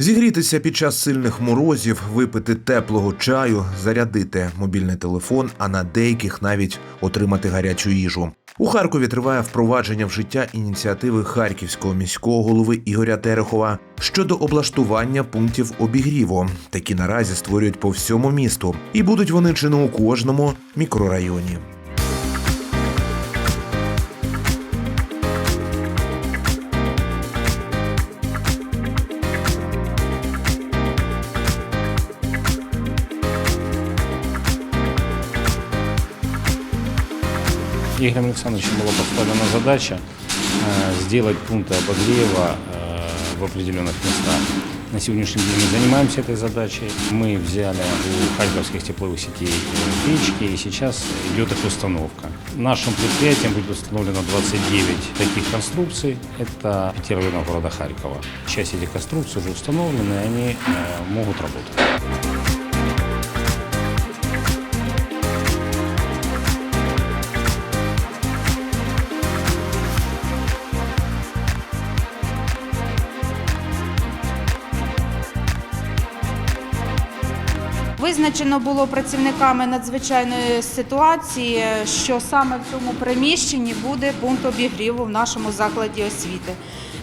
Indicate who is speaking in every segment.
Speaker 1: Зігрітися під час сильних морозів, випити теплого чаю, зарядити мобільний телефон, а на деяких навіть отримати гарячу їжу. У Харкові триває впровадження в життя ініціативи харківського міського голови Ігоря Терехова щодо облаштування пунктів обігріву. Такі наразі створюють по всьому місту, і будуть вони чи не у кожному мікрорайоні.
Speaker 2: Игорем Александровичем была поставлена задача э, сделать пункты обогрева э, в определенных местах. На сегодняшний день мы занимаемся этой задачей. Мы взяли у харьковских тепловых сетей э, печки, и сейчас идет их установка. Нашим предприятием будет установлено 29 таких конструкций. Это пяти районов города Харькова. Часть этих конструкций уже установлены, и они могут работать.
Speaker 3: Визначено було працівниками надзвичайної ситуації, що саме в цьому приміщенні буде пункт обігріву в нашому закладі освіти.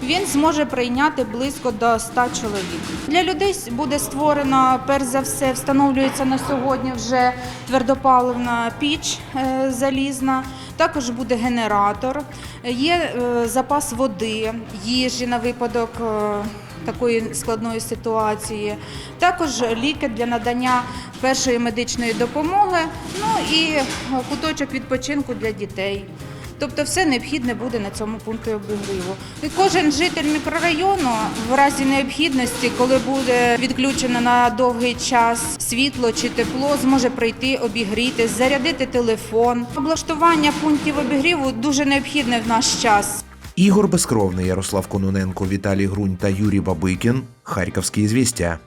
Speaker 3: Він зможе прийняти близько до 100 чоловік. Для людей буде створено, перш за все, встановлюється на сьогодні вже твердопаливна піч е, залізна. Також буде генератор, є е, запас води, їжі на випадок е, такої складної ситуації. Також ліки для надання першої медичної допомоги, ну і е, куточок відпочинку для дітей. Тобто все необхідне буде на цьому пункті обігріву. І кожен житель мікрорайону в разі необхідності, коли буде відключено на довгий час світло чи тепло, зможе прийти, обігріти, зарядити телефон. Облаштування пунктів обігріву дуже необхідне в наш час.
Speaker 1: Ігор Безкровний, Ярослав Кононенко, Віталій Грунь та Юрій Бабикін. Харківські звістя.